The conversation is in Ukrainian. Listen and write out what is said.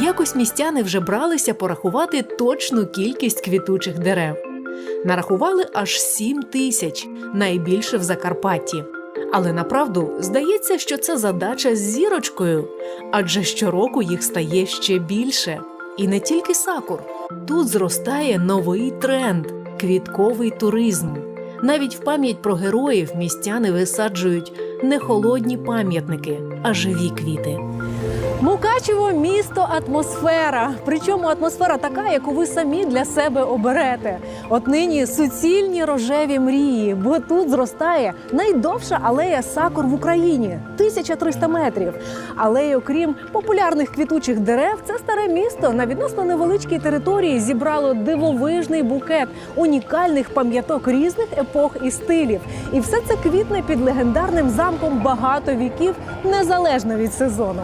Якось містяни вже бралися порахувати точну кількість квітучих дерев. Нарахували аж сім тисяч, найбільше в Закарпатті. Але направду здається, що це задача з зірочкою, адже щороку їх стає ще більше. І не тільки сакур. Тут зростає новий тренд квітковий туризм. Навіть в пам'ять про героїв містяни висаджують не холодні пам'ятники, а живі квіти. Мукачево місто атмосфера. Причому атмосфера така, яку ви самі для себе оберете. От нині суцільні рожеві мрії, бо тут зростає найдовша алея сакур в Україні 1300 метрів. Але окрім популярних квітучих дерев, це старе місто на відносно невеличкій території зібрало дивовижний букет унікальних пам'яток різних епох і стилів. І все це квітне під легендарним замком багато віків, незалежно від сезону.